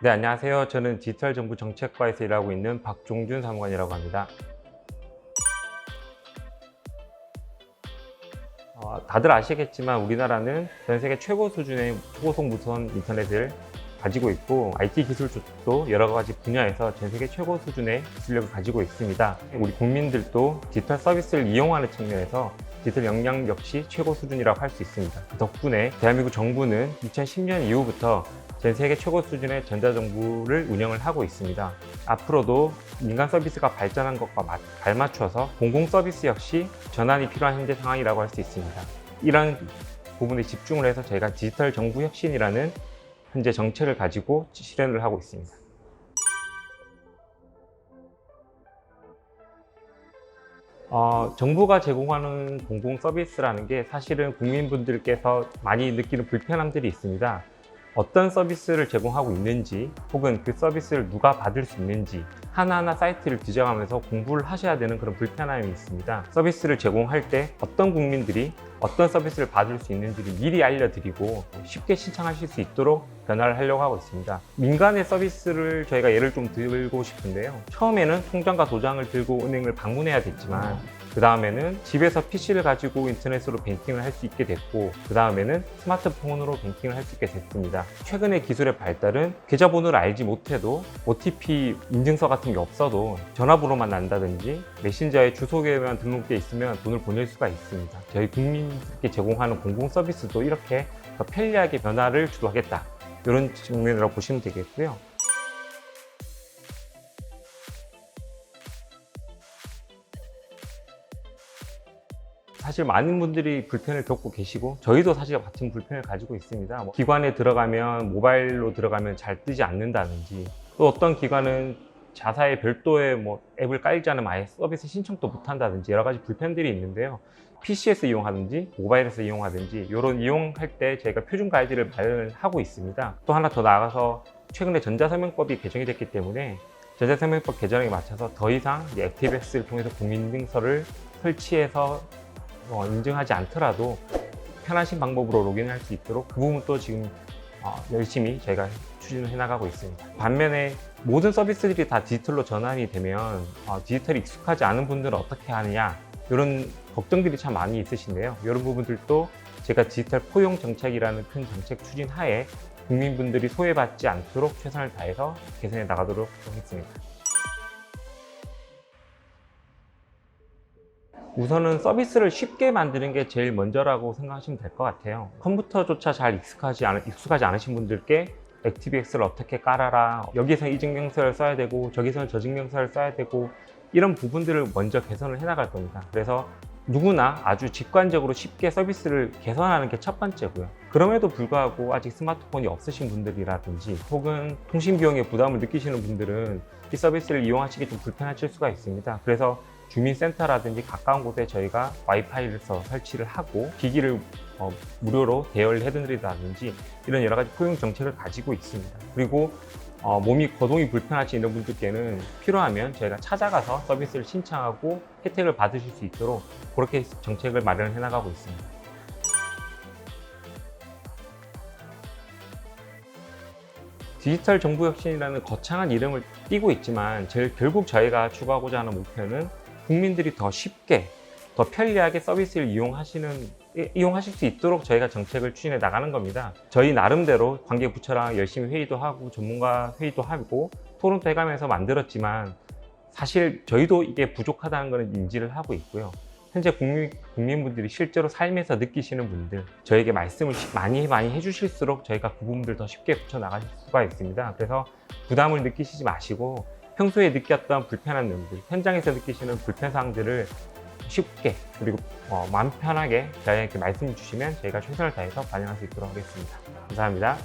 네, 안녕하세요. 저는 디지털 정부 정책과에서 일하고 있는 박종준 사무관이라고 합니다. 어, 다들 아시겠지만 우리나라는 전 세계 최고 수준의 초고속 무선 인터넷을 가지고 있고 IT 기술도 여러 가지 분야에서 전 세계 최고 수준의 기술력을 가지고 있습니다. 우리 국민들도 디지털 서비스를 이용하는 측면에서 디지털 역량 역시 최고 수준이라고 할 수 있습니다. 그 덕분에 대한민국 정부는 2010년 이후부터 전 세계 최고 수준의 전자정부를 운영을 하고 있습니다. 앞으로도 민간 서비스가 발전한 것과 맞- 발맞춰서 공공 서비스 역시 전환이 필요한 현재 상황이라고 할 수 있습니다. 이런 부분에 집중을 해서 저희가 디지털 정부 혁신이라는 현재 정책을 가지고 실현을 하고 있습니다. 어, 정부가 제공하는 공공 서비스라는 게 사실은 국민분들께서 많이 느끼는 불편함들이 있습니다. 어떤 서비스를 제공하고 있는지 혹은 그 서비스를 누가 받을 수 있는지 하나하나 사이트를 뒤져가면서 공부를 하셔야 되는 그런 불편함이 있습니다. 서비스를 제공할 때 어떤 국민들이 어떤 서비스를 받을 수 있는지를 미리 알려드리고 쉽게 신청하실 수 있도록 변화를 하려고 하고 있습니다. 민간의 서비스를 저희가 예를 좀 들고 싶은데요. 처음에는 통장과 도장을 들고 은행을 방문해야 됐지만 그 다음에는 집에서 PC를 가지고 인터넷으로 뱅킹을 할 수 있게 됐고 그 다음에는 스마트폰으로 뱅킹을 할 수 있게 됐습니다. 최근의 기술의 발달은 계좌번호를 알지 못해도 OTP 인증서 같은 게 없어도 전화번호만 난다든지 메신저에 주소에만 등록되어 있으면 돈을 보낼 수가 있습니다. 저희 국민들께 제공하는 공공 서비스도 이렇게 더 편리하게 변화를 주도하겠다. 이런 측면이라고 보시면 되겠고요. 사실 많은 분들이 불편을 겪고 계시고 저희도 사실 같은 불편을 가지고 있습니다. 뭐 기관에 들어가면 모바일로 들어가면 잘 뜨지 않는다든지 또 어떤 기관은 자사의 별도의 뭐 앱을 깔지 않으면 아예 서비스 신청도 못 한다든지 여러 가지 불편들이 있는데요. PC에서 이용하든지 모바일에서 이용하든지 이런 이용할 때 저희가 표준 가이드를 마련을 하고 있습니다. 또 하나 더 나아가서 최근에 전자서명법이 개정이 됐기 때문에 전자서명법 개정에 맞춰서 더 이상 이제 액티브엑스를 통해서 공인인증서를 설치해서 어, 인증하지 않더라도 편하신 방법으로 로그인할 수 있도록 그 부분도 지금 어, 열심히 저희가 추진을 해나가고 있습니다. 반면에 모든 서비스들이 다 디지털로 전환이 되면 어, 디지털이 익숙하지 않은 분들은 어떻게 하느냐 이런 걱정들이 참 많이 있으신데요. 이런 부분들도 제가 디지털 포용 정책이라는 큰 정책 추진 하에 국민분들이 소외받지 않도록 최선을 다해서 개선해 나가도록 하겠습니다. 우선은 서비스를 쉽게 만드는 게 제일 먼저라고 생각하시면 될 것 같아요. 컴퓨터조차 잘 익숙하지, 않, 익숙하지 않으신 분들께 액티비엑스를 어떻게 깔아라, 여기서 이 증명서를 써야 되고, 저기서는 저 증명서를 써야 되고, 이런 부분들을 먼저 개선을 해 나갈 겁니다. 그래서 누구나 아주 직관적으로 쉽게 서비스를 개선하는 게 첫 번째고요. 그럼에도 불구하고 아직 스마트폰이 없으신 분들이라든지 혹은 통신 비용에 부담을 느끼시는 분들은 이 서비스를 이용하시기 좀 불편하실 수가 있습니다. 그래서 주민센터라든지 가까운 곳에 저희가 와이파이를 서 설치를 하고 기기를 어, 무료로 대여를 해드린다든지 이런 여러 가지 포용 정책을 가지고 있습니다. 그리고 어, 몸이 거동이 불편하신 분들께는 필요하면 저희가 찾아가서 서비스를 신청하고 혜택을 받으실 수 있도록 그렇게 정책을 마련해 나가고 있습니다. 디지털 정부 혁신이라는 거창한 이름을 띠고 있지만 제일 결국 저희가 추구하고자 하는 목표는 국민들이 더 쉽게 더 편리하게 서비스를 이용하시는 이용하실 수 있도록 저희가 정책을 추진해 나가는 겁니다. 저희 나름대로 관계 부처랑 열심히 회의도 하고 전문가 회의도 하고 토론도 해가면서 만들었지만 사실 저희도 이게 부족하다는 것은 인지를 하고 있고요. 현재 국민, 국민분들이 실제로 삶에서 느끼시는 분들 저에게 말씀을 많이 많이 해주실수록 저희가 그 부분들 더 쉽게 붙여 나가실 수가 있습니다. 그래서 부담을 느끼시지 마시고 평소에 느꼈던 불편한 점들, 현장에서 느끼시는 불편사항들을 쉽게 그리고 어, 마음 편하게 저희에게 말씀 주시면 저희가 최선을 다해서 반영할 수 있도록 하겠습니다. 감사합니다.